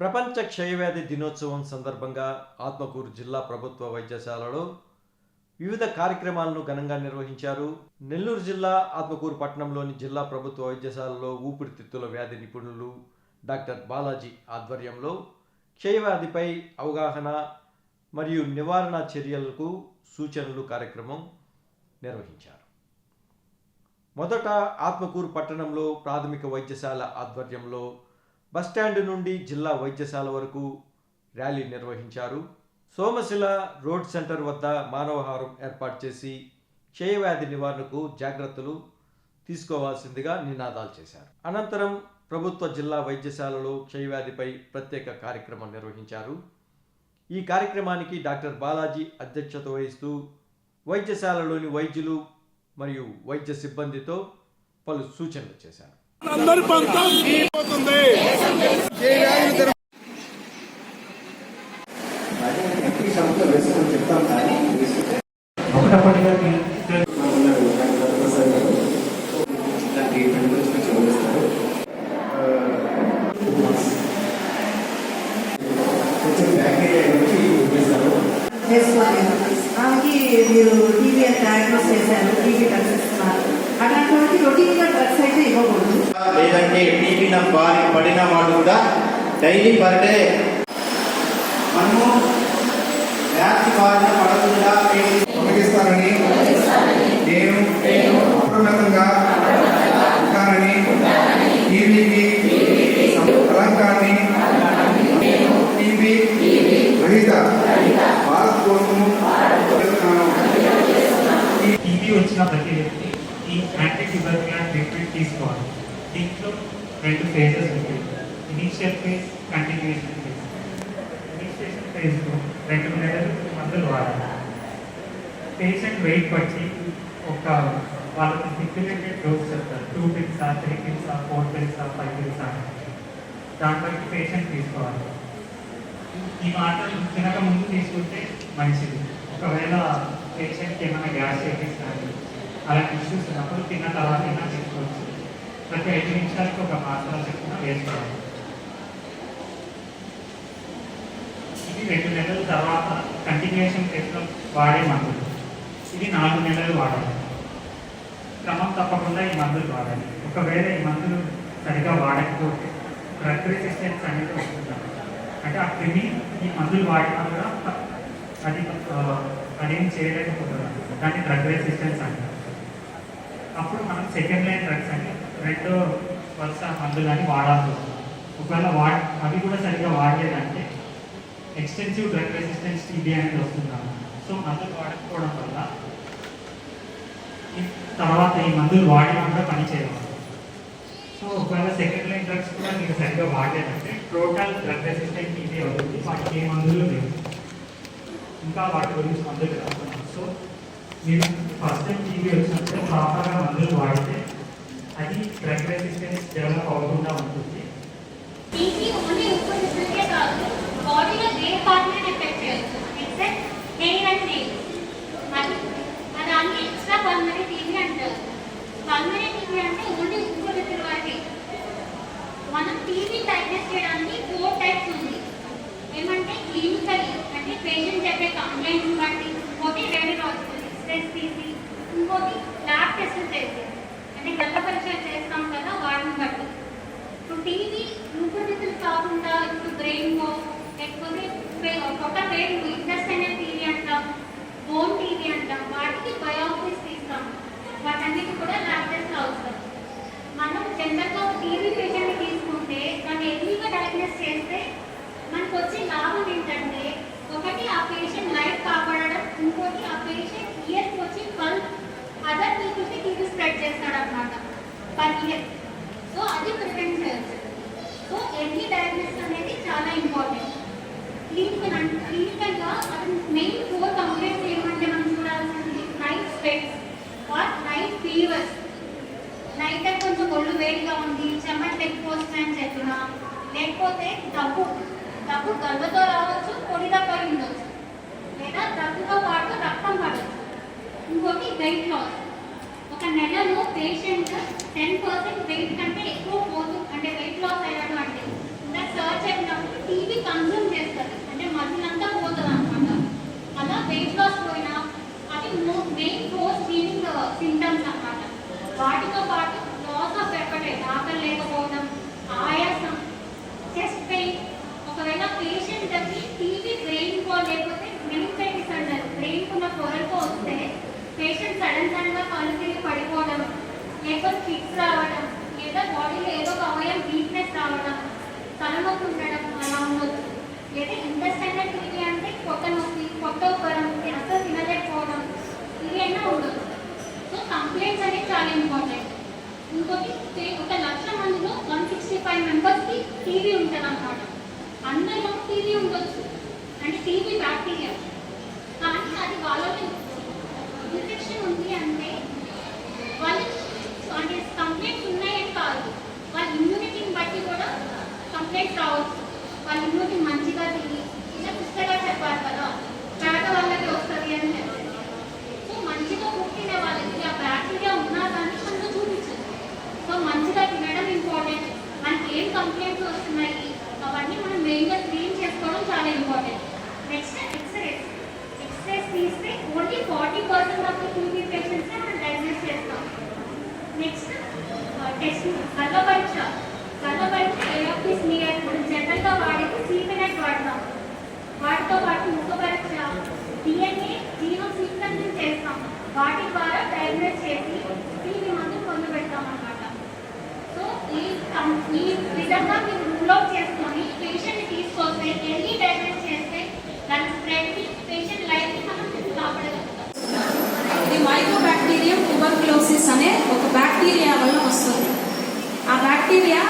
ప్రపంచ క్షయవ్యాధి దినోత్సవం సందర్భంగా ఆత్మకూరు జిల్లా ప్రభుత్వ వైద్యశాలలో వివిధ కార్యక్రమాలను ఘనంగా నిర్వహించారు. నెల్లూరు జిల్లా ఆత్మకూరు పట్టణంలోని జిల్లా ప్రభుత్వ వైద్యశాలలో ఊపిరితిత్తుల వ్యాధి నిపుణులు డాక్టర్ బాలాజీ ఆధ్వర్యంలో క్షయవ్యాధిపై అవగాహన మరియు నివారణ చర్యలకు సూచనలు కార్యక్రమం నిర్వహించారు. మొదట ఆత్మకూరు పట్టణంలో ప్రాథమిక వైద్యశాల ఆధ్వర్యంలో బస్టాండ్ నుండి జిల్లా వైద్యశాల వరకు ర్యాలీ నిర్వహించారు. సోమశిల రోడ్ సెంటర్ వద్ద మానవహారం ఏర్పాటు చేసి క్షయవ్యాధి నివారణకు జాగ్రత్తలు తీసుకోవాల్సిందిగా నినాదాలు చేశారు. అనంతరం ప్రభుత్వ జిల్లా వైద్యశాలలో క్షయవ్యాధిపై ప్రత్యేక కార్యక్రమం నిర్వహించారు. ఈ కార్యక్రమానికి డాక్టర్ బాలాజీ అధ్యక్షత వహిస్తూ వైద్యశాలలోని వైద్యులు మరియు వైద్య సిబ్బందితో పలు సూచనలు చేశారు. అందరి పంతం పోతుంది. ఈ మీరు టీవీ డయాగ్నోస్ చేశారు టీవీ డ్రగ్స్ ఇస్తున్నారు అట్లాంటి వాళ్ళకి రొటీన్గా డ్రగ్స్ అయితే ఇవ్వకూడదు లేదంటే టీవీన బారి పడిన వాడు కూడా డైలీ పర్ డే మనము వ్యాప్తి బారిన పడకుండా తొలగిస్తానని నేను అప్రమత్తంగా రెండు ఫేజెస్ ఉంటాయి initial phase continuation phase initiation ఫేజ్లో రెండు నెలలు మందులు వాడాలి. పేషెంట్ వెయిట్ వచ్చి ఒక వాళ్ళకి స్టిప్యులేటెడ్ డోస్ చెప్తారు. టూ పిల్సా త్రీ పిల్సా ఫోర్ పిల్సా ఫైవ్ పిల్సా దాన్ని బట్టి పేషెంట్ తీసుకోవాలి. ఈ మాటలు తినక ముందు తీసుకుంటే మంచిది. ఒకవేళ పేషెంట్కి ఏమైనా గ్యాస్ చేసేసి అలాంటి ఇష్యూస్ ఉన్నప్పుడు తిన్న తర్వాత అయినా తీసుకోవచ్చు. ప్రతి ఐదు నిమిషాలకి ఒక మాత్ర చొప్పున వేసుకోవాలి ఇది రెండు నెలల తర్వాత కంటిన్యూషన్ ఫేజ్లో వాడే మందులు. ఇది నాలుగు నెలలు వాడాలి. క్రమం తప్పకుండా ఈ మందులు వాడాలి. ఒకవేళ ఈ మందులు సరిగా వాడకపోతే డ్రగ్ రెసిస్టెన్స్ అనేది వస్తుంది అంటే ఆ క్రిమి ఈ మందులు వాడినా కూడా అది అదేం చేయలేకపోతున్నారు దాన్ని డ్రగ్ రెసిస్టెన్స్ అంటారు అప్పుడు మనం సెకండ్ లైన్ డ్రగ్స్ అంటే రెండో వరుస మందులు అని వాడాల్సి వస్తుంది ఒకవేళ వా అవి కూడా సరిగ్గా వాడలేదంటే ఎక్స్టెన్సివ్ డ్రగ్ రెసిస్టెన్స్ టీబీ అనేది వస్తున్నాను సో మందులు వాడకపోవడం వల్ల తర్వాత ఈ మందులు వాడినా కూడా పని సో ఒకవేళ సెకండ్ లైన్ డ్రగ్స్ కూడా మీరు సరిగ్గా వాడలేదంటే టోటల్ డ్రగ్ రెసిస్టెంట్ టీబీ అవుతుంది. వాటికి ఏ మందులు లేవు. ఇంకా వాటి గురించి మందులు రాస్తున్నాం. సో మీరు ఫస్ట్ టైం టీబీ వచ్చినప్పుడు ప్రాపర్గా మందులు వాడితే అది డ్రగ్ రెసిస్టెన్స్ డెవలప్ అవ్వకుండా ఉంటుంది. టీబీ ఓన్లీ ఉపయోగిస్తుంటే కాదు బాడీలో ఏ పార్ట్ ఎఫెక్ట్ చేయొచ్చు ఎక్సెప్ట్ హెయిర్ అండ్ నెయిల్ అది అది అన్ని ఎక్స్ట్రా పల్మరీ టీబీ అంటారు పల్మరీ టీబీ అంటే ఓన్లీ ఉపయోగిస్తున్న వారికి మనం టీబీ డయాగ్నోస్ చేయడానికి ఫోర్ టైప్స్ ఉంది ఏమంటే క్లినికల్ అంటే పేషెంట్ చెప్పే కంప్లైంట్స్ బట్టి ఇంకోటి రేడియాలజికల్ స్ట్రెస్ తీసి ఇంకోటి ల్యాబ్ టెస్ట్ చేసి అంటే గత పరీక్షలు చేస్తాం కదా వాటిని బట్టి ఇప్పుడు టీవీ ఊపిరితిత్తులు కాకుండా ఇప్పుడు బ్రెయిన్ లేకపోతే ఒక బ్రెయిన్ ఇంటెస్టైనల్ టీవీ అంటాం బోన్ టీవీ అంటాం వాటికి బయోప్సీస్ తీస్తాం వాటన్నిటి కూడా ల్యాబ్ టెస్ట్ అవసరం మనం జనరల్గా టీవీ పేషెంట్ తీసుకుంటే దాన్ని ఎర్లీగా డయాగ్నోస్ చేస్తే మనకు వచ్చే లాభం ఏంటంటే ఒకటి ఆ పేషెంట్ లైఫ్ కాపాడడం ఇంకోటి ఆ పేషెంట్ ఇయర్కి వచ్చి కల్ అదర్ పీపుల్కి టీవీ స్ప్రెడ్ చేస్తాడు అనమాట పర్ ఇయర్ సో అది ప్రివెంట్ చేయొచ్చు సో ఎర్లీ డయాగ్నోసిస్ అనేది చాలా ఇంపార్టెంట్ క్లినికల్ అంటే క్లినికల్గా అది మెయిన్ ఫోర్ కంప్లైంట్స్ ఏమంటే మనం చూడాల్సింది night sweats or night fevers night time కొంచెం ఒళ్ళు వేడిగా ఉంది చెమటలు ఎక్కువ వస్తున్నాయని చెప్పిన లేకపోతే దగ్గు దగ్గు గర్భతో రావచ్చు పొడి దగ్గర ఉండొచ్చు. లేదా దగ్గుతో పాటు రక్తం పడవచ్చు ఇంకోటి వెయిట్ లాస్ ఒక నెలలో పేషెంట్ టెన్ పర్సెంట్ వెయిట్ కంటే ఎక్కువ పోతూ అంటే వెయిట్ లాస్ అయ్యాడు అంటే ఇంకా సర్చ్ అయినప్పుడు టీ వెయిట్ లాస్ పోయినా అది మెయిన్ కోర్స్ హీలింగ్ సింటమ్స్ అన్నమాట వాటితో పాటు లాస్ ఆఫ్ ఎప్పటైట్ ఆకలి లేకపోవడం ఆయాసం చెస్ట్ పెయిన్ ఒకవేళ పేషెంట్కి టీవీ బ్రెయిన్ కో లేకపోతే మెనింజైటిస్ అంటారు బ్రెయిన్ ఉన్న పొరకో వస్తే పేషెంట్ సడన్ సడన్గా కళ్ళు తిరిగి పడిపోవడం లేకపోతే ఫిట్స్ రావడం లేదా బాడీలో ఏదో ఒక అవయం వీక్నెస్ రావడం తలనొప్పి ఉండడం అలా ఉండొచ్చు లేదా ఇంటెస్టైనల్ టీవీ అంటే పొట్ట నొప్పి పొట్ట ఉబ్బరం అసలు తినలేకపోవడం. ఇవి అయినా ఉండొచ్చు సో కంప్లైంట్స్ అనేది చాలా ఇంపార్టెంట్ ఇంకోటి ఒక లక్ష మందిలో వన్ సిక్స్టీ ఫైవ్ మెంబర్స్కి టీవీ ఉంటుంది అన్నమాట అందరిలో టీవీ ఉండొచ్చు. అంటే టీవీ బ్యాక్టీరియా కానీ అది వాళ్ళకి ఇన్ఫెక్షన్ ఉంది అంటే వాళ్ళకి అంటే కంప్లైంట్స్ ఉన్నాయని కాదు. వాళ్ళ ఇమ్యూనిటీని బట్టి కూడా కంప్లైంట్స్ రావచ్చు. వాళ్ళ ఇమ్యూనిటీ మంచిగా తిరిగి ఇలా పుస్తకాలు చెప్పారు కదా. పేద వాళ్ళకి వస్తుంది అని చెప్పారు సో మంచిగా పుట్టిన వాళ్ళకి ఆ బ్యాక్టీరియా ఉన్నా కానీ మనకు చూపించదు సో మంచిగా తినడం ఇంపార్టెంట్ మనకి ఏం కంప్లైంట్స్ వస్తున్నాయి అవన్నీ మనం మెయిన్గా క్లీన్ చేసుకోవడం చాలా ఇంపార్టెంట్ నెక్స్ట్ ఎక్స్రేస్ ఎక్స్రేస్ తీస్తే only forty percent of TB patients మనం డయాగ్నోస్ చేస్తాం నెక్స్ట్ టెస్ట్ గల్ల పరీక్ష గల్ల పరీక్ష ఏఎఫ్టీ స్మియర్ మనం జనరల్గా వాడేది సీపీనెట్ వాడతాం వాటితో పాటు ముఖపరీక్ష డిఎన్ఏ జీనో సీక్వెన్సింగ్ చేస్తాం. వాటి ద్వారా డయాగ్నోస్ చేసి టీవీ మందు పొందబెడతాం అన్నమాట సో ఈ ఈ విధంగా మీరు రూల్ అవుట్ చేసుకొని పేషెంట్ తీసుకొస్తే ఎన్ని డయాగ్నోస్ చేస్తే దాని స్ప్రెడ్ని పేషెంట్ లైఫ్ని మనం కాపాడగలుగుతాం. ఇది మైకోబాక్టీరియం ట్యూబర్క్లోసిస్ అనే ఒక బ్యాక్టీరియా వల్ల వస్తుంది. ఆ బ్యాక్టీరియా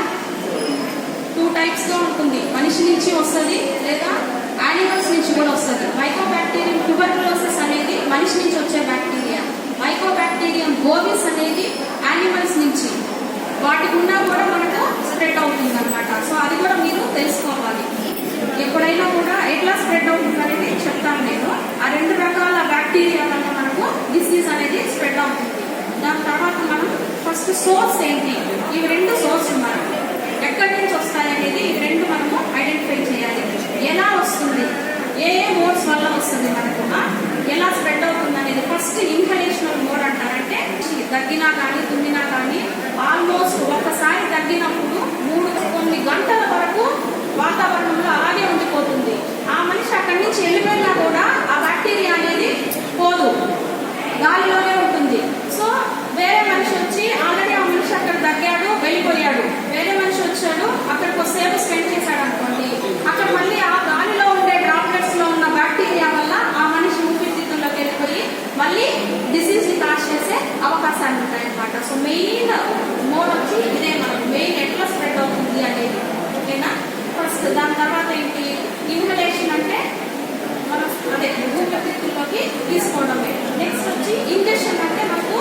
టూ టైప్స్గా ఉంటుంది. మనిషి నుంచి వస్తుంది లేదా యానిమల్స్ నుంచి కూడా వస్తుంది. మైకోబాక్టీరియం ట్యూబర్క్లోసిస్ అనేది మనిషి నుంచి వచ్చే బ్యాక్టీరియా మైకోబాక్టీరియం గోబీస్ అనేది యానిమల్స్ నుంచి. వాటికి ఉన్నా కూడా మనకు స్ప్రెడ్ అవుతుంది అనమాట సో అది కూడా మీరు తెలుసుకోవాలి. ఎప్పుడైనా కూడా ఎట్లా స్ప్రెడ్ అవుతుంది అనేది చెప్తాను నేను. ఆ రెండు రకాల బ్యాక్టీరియా వల్ల మనకు డిసీజ్ అనేది స్ప్రెడ్ అవుతుంది. దాని తర్వాత మనం ఫస్ట్ సోర్స్ ఏంటి? ఇవి రెండు సోర్స్ ఉన్నాయి. ఎక్కడి నుంచి వస్తాయనేది రెండు మనము ఐడెంటిఫై చేయాలి. ఎలా వస్తుంది? ఏ ఏ మోడ్స్ వల్ల వస్తుంది మనకు? ఎలా స్ప్రెడ్ అవుతుంది అనేది ఫస్ట్ ఇన్హలేషనల్ మోడ్ అంటారంటే తగ్గినా కానీ తుమ్మినా కానీ ఆల్మోస్ట్ ఒక్కసారి తగ్గినప్పుడు మూడు కొన్ని గంటల వరకు వాతావరణంలో అలాగే ఉండిపోతుంది. ఆ మనిషి అక్కడి నుంచి వెళ్ళిపోయినా కూడా ఆ బ్యాక్టీరియా అనేది పోదు. గాలిలోనే ఉంటుంది. సో వేరే మనిషి వచ్చి ఆల్రెడీ ఆ మనిషి అక్కడ తగ్గాడు వెళ్ళిపోయాడు వేరే మనిషి వచ్చాడు అక్కడికి సేపు స్పెండ్ చేశాడు అనుకోండి అక్కడ మళ్ళీ ఆ గాలిలో ఉండే డ్రాప్లెట్స్లో ఉన్న బ్యాక్టీరియా వల్ల ఆ మనిషి ఊపిరితిత్తుల్లోకి వెళ్ళిపోయి మళ్ళీ డిసీజ్ని కాజ్ చేసే అవకాశాలు ఉంటాయి అన్నమాట సో మెయిన్ మోడ్ వచ్చి ఇదే మనకు మెయిన్ ఎట్లా స్ప్రెడ్ అవుతుంది అనేది ఓకేనా ఫస్ట్ దాని తర్వాత ఏంటి ఇన్హలేషన్ అంటే మనం అదే ఊపిరితిత్తుల్లోకి తీసుకోవడమే నెక్స్ట్ వచ్చి ఇంజెక్షన్ అంటే మనకు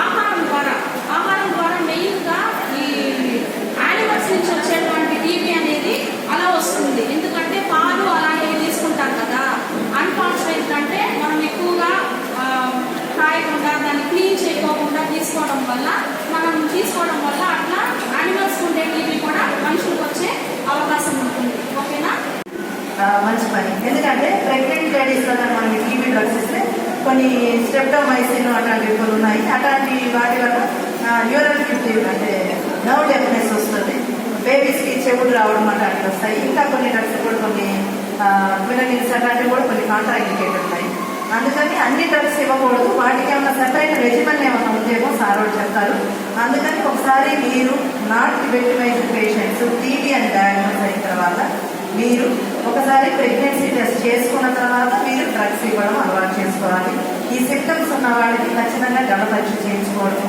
ఆహారం ద్వారా ఆహారం ద్వారా మెయిన్గా ఈ యానిమల్స్ నుంచి వచ్చేటువంటి టీబీ అనేది అలా వస్తుంది ఎందుకంటే పాలు అలాంటివి తీసుకుంటాం కదా అన్కాన్షియస్ అంటే మనం ఎక్కువగా ఆ, కాయకుండా దాన్ని క్లీన్ తీసుకోవడం వల్ల మనం తీసుకోవడం వల్ల అట్లా యానిమల్స్ ఉండే కూడా మనుషులకు వచ్చే అవకాశం ఉంటుంది. ఓకేనా? మంచి పని. ఎందుకంటే ప్రెగ్నెంట్ లేడీస్లో మనం టీవీ డ్రగ్స్ ఇస్తే కొన్ని స్టెప్టోమైసిన్ అట్లాంటివి కొన్ని ఉన్నాయి. అట్లాంటి వాటి వల్ల న్యూరల్ ఫిఫ్టీ అంటే నవ్ డెఫినెస్ వస్తుంది. బేబీస్కి చెవులు రావడం అట్లాంటివి వస్తాయి. ఇంకా కొన్ని డ్రగ్స్ కూడా కొన్ని మినరల్స్ అట్లాంటివి కూడా కొన్ని కాంట్రాక్టికేట్ ఉన్నాయి ఉంటాయి. అందుకని అన్ని డ్రగ్స్ ఇవ్వకూడదు. వాటికి ఏమైనా సెపరేట్ రెజిమన్ ఏమైనా ఉందేమో సార్ వాళ్ళు చెప్తారు. అందుకని ఒకసారి మీరు నాట్ వెటిమైజ్డ్ పేషెంట్స్ టీబీ అని డయాగ్నోస్ అయిన తర్వాత మీరు ఒకసారి ప్రెగ్నెన్సీ టెస్ట్ చేసుకున్న తర్వాత మీరు డ్రగ్స్ ఇవ్వడం అలవాటు చేసుకోవాలి. ఈ సిమ్టమ్స్ ఉన్న వాళ్ళకి ఖచ్చితంగా గడ పరీక్ష చేయించుకోవడం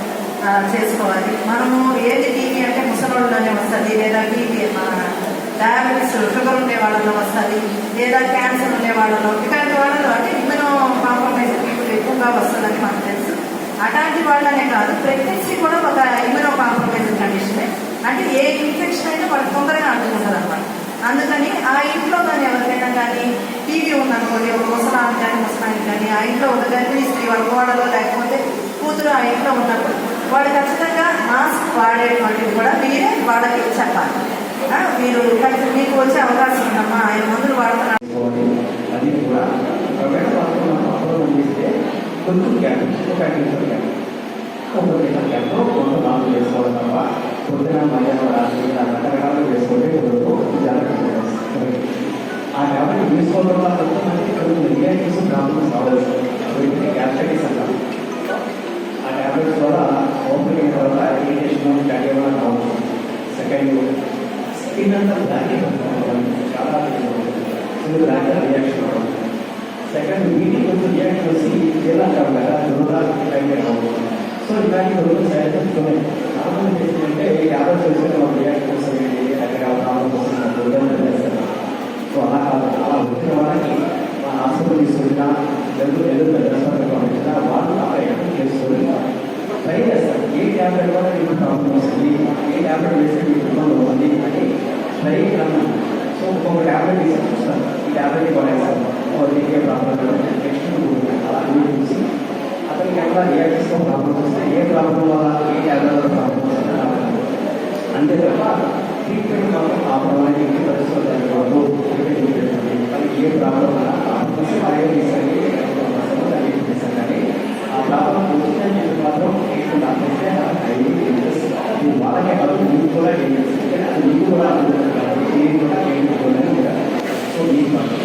చేసుకోవాలి. మనము ఏది టీవీ అంటే ముసలోళ్ళలోనే వస్తుంది లేదా టీవీ మన డయాబెటీస్ షుగర్ ఉండే వాళ్ళలో వస్తుంది లేదా క్యాన్సర్ ఉండే వాళ్ళలో ఇలాంటి వాళ్ళలో అంటే ఇమ్యూనో ఎక్కువగా వస్తుందని మనకు తెలుసు. అటాంటి వాళ్ళనే కాదు ప్రెగ్నెన్సీ కూడా ఒక ఇమ్యూనో కాంప్రమైజ్ కండిషనే అంటే ఏ ఇన్ఫెక్షన్ అయినా వాళ్ళు తొందరగా అంటుకుంటారు అనమాట అందుకని ఆ ఇంట్లో కానీ ఎవరికైనా కానీ టీవీ ఉందనుకోండి ఒక ముసలాన్ని కానీ ముసలాన్ని కానీ ఆ ఇంట్లో ఒక గర్భిణీ స్త్రీ వాళ్ళ కోడలో లేకపోతే కూతురు ఆ ఇంట్లో ఉన్నప్పుడు వాళ్ళు ఖచ్చితంగా మాస్క్ వాడేటువంటివి కూడా మీరే వాళ్ళకి చెప్పాలి. మీరు మీకు వచ్చే అవకాశం ఉందమ్మా ఆయన మందులు వాడుతున్నారు. అది కూడా ప్రైవేట్ వాళ్ళతో మనం అప్రోచ్ చేస్తే కొంచెం గ్యాప్ ఒక నిమిషం గ్యాప్ ఒక నిమిషం గ్యాప్లో కొంత నాలుగు చేసుకోవడం తప్ప పొద్దున మధ్యాహ్నం రాత్రి ఇలా రకరకాలుగా చేసుకుంటే కుదరదు జాగ్రత్త ఆ ట్యాబ్లెట్ తీసుకోవడం వల్ల కొంతమంది కొన్ని రియాక్టివ్స్ ప్రాబ్లమ్స్ రావచ్చు వీటిని గ్యాస్ట్రైటిస్ అంటారు ఆ ట్యాబ్లెట్స్ వల్ల ఓపెన్ అయిన తర్వాత ఇరిటేషన్ స్టార్ట్ అవ్వడం రావచ్చు సెకండ్ స్కిన్ అంతా బ్లాక్ అయిపోతుంది చాలా చిన్న బ్లాక్ రియాక్షన్ అవ్వడం సెకండ్ వీటికి కొంచెం రియాక్షన్ వచ్చి చేయాలంటాం కదా దురద టైం రావచ్చు సో ఇలాంటి కొన్ని సైడ్ ఎఫెక్ట్స్ ఉన్నాయి నార్మల్ ఏంటంటే ఈ ట్యాబ్లెట్స్ వేసుకుంటే మాకు రియాక్షన్ వస్తుంది రకరకాల ప్రాబ్లమ్స్ వస్తుంది సో అలా కాదు అలా వచ్చిన వాళ్ళకి మా హాస్పిటల్ తీసుకున్నా లేదు లేదు పెద్ద హాస్పిటల్ పంపించినా వాళ్ళు అక్కడ ఎక్కడ చేసుకొని ట్రై చేస్తారు ఏ ట్యాబ్లెట్ వల్ల మీకు ప్రాబ్లం వస్తుంది ఏ ట్యాబ్లెట్ వేస్తే మీకు ఇబ్బంది అవుతుంది అని ట్రై చేయడం సో ఒక్కొక్క ట్యాబ్లెట్ తీసి చూస్తారు ఈ ట్యాబ్లెట్ వాడేస్తారు దీనికే ప్రాబ్లం నెక్స్ట్ అలా అన్ని చూసి అతనికి ఎట్లా రియాక్షన్స్తో ప్రాబ్లమ్స్ వస్తాయి ఏ ప్రాబ్లం వల్ల ఏ ట్యాబ్లెట్ వల్ల ప్రాబ్లమ్ వస్తుంది అంతే తప్ప ట్రీట్మెంట్ మాత్రం ఆపడానికి ఎట్టి పరిస్థితులు జరగకూడదు ట్రీట్మెంట్ చేయండి అది ఏ ప్రాబ్లం ఉన్నా ఆ సమస్య అలాగే తీసుకెళ్ళి దాన్ని చేశాను కానీ ఆ ప్రాబ్లం వచ్చిందని చెప్పి మాత్రం ట్రీట్మెంట్ ఆపేస్తే అది వాళ్ళకే కాదు మీకు కూడా ఏం అది మీకు కూడా అనుకుంటున్నారు కాబట్టి మీరు కూడా ఏం